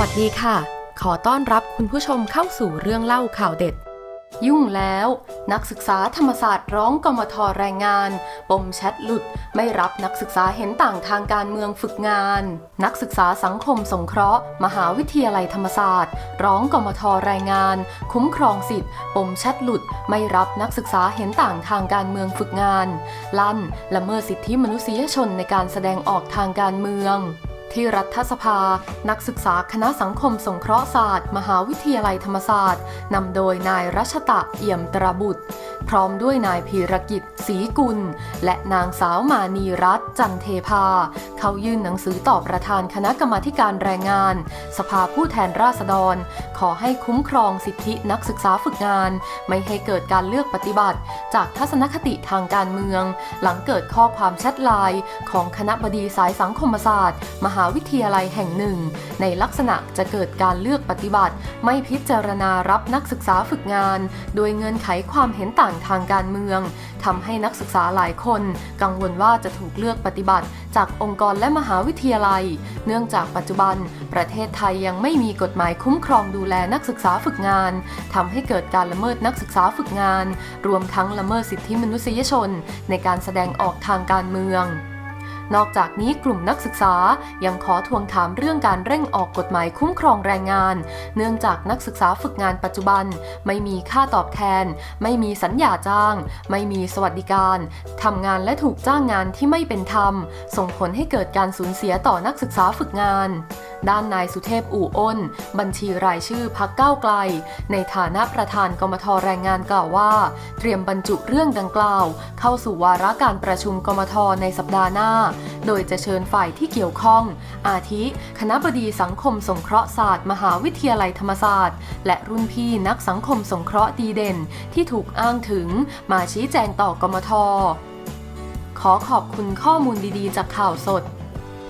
วัสดีค่ะ ขอต้อนรับคุณผู้ชมเข้าสู่เรื่องเล่าข่าวเด็ด ยุ่งแล้ว นักศึกษาธรรมศาสตร์ร้องกมทแรงงาน ปมแชทหลุด ไม่รับนักศึกษาเห็นต่างทางการเมืองฝึกงาน นักศึกษาสังคมสงเคราะห์ มหาวิทยาลัยธรรมศาสตร์ ร้องกมทแรงงาน คุ้มครองสิทธิ์ ปมแชทหลุด ไม่รับนักศึกษาเห็นต่างทางการเมืองฝึกงาน ลั่นละเมิดสิทธิมนุษยชนในการแสดงออกทางการเมือง ที่รัฐสภา นักศึกษาคณะสังคมสงเคราะห์ศาสตร์ มหาวิทยาลัยธรรมศาสตร์นำโดยนายรัชตะเอี่ยมตระบุตร พร้อมด้วยนายพีรกิจศรีกุล และนางสาวมานีรัตน์จันเทพา เขายื่นหนังสือต่อประธานคณะกรรมาการแรงงาน สภาผู้แทนราษฎร อให้คุ้มครองสิทธินักศึกษาฝึกงาน ไม่ให้เกิดการเลือกปฏิบัติ จากทัศนคติทางการเมือง หลังเกิดข้อความแชทไลน์ของคณะบดีสายสังคมศาสตร์ มหาวิทยาลัยแห่งหนึ่ง ในลักษณะจะเกิดการเลือกปฏิบัติ ไม่พิจารณารับนักศึกษาฝึกงาน โดยเงื่อนไขความเห็นต่างทางการเมืองทำให้นักศึกษาหลายคน กังวลว่าจะถูกเลือกปฏิบัติ จากองค์กรและมหาวิทยาลัย เนื่องจากปัจจุบัน ประเทศไทยยังไม่มีกฎหมายคุ้มครองดูแลลนักศึกษาฝึกงานทำให้เกิดการละเมิดนักศึกษาฝึกงาน รวมทั้งละเมิดสิทธิมนุษยชน ในการแสดงออกทางการเมืองนอกจากนี้กลุ่มนักศึกษายังขอทวงถามเรื่องการเร่งออกกฎหมายคุ้มครองแรงงาน เนื่องจากนักศึกษาฝึกงานปัจจุบัน ไม่มีค่าตอบแทน ไม่มีสัญญาจ้าง ไม่มีสวัสดิการทำงานและถูกจ้างงานที่ไม่เป็นธรรม ส่งผลให้เกิดการสูญเสียต่อนักศึกษาฝึกงาน ด้านนายสุเทพอู่อ้น บัญชีรายชื่อพักก้าวไกล ในฐานะประธานกมทแรงงานกล่าวว่า เตรียมบรรจุเรื่องดังกล่าว เข้าสู่วาระการประชุมกมทในสัปดาห์หน้า โดยจะเชิญฝ่ายที่เกี่ยวข้อง อาทิ คณะบดีสังคมสงเคราะห์ศาสตร์ มหาวิทยาลัยธรรมศาสตร์ และรุ่นพี่นักสังคมสงเคราะห์ดีเด่น ที่ถูกอ้างถึง มาชี้แจงต่อกมทขอขอบคุณข้อมูลดีๆ จากข่าวสด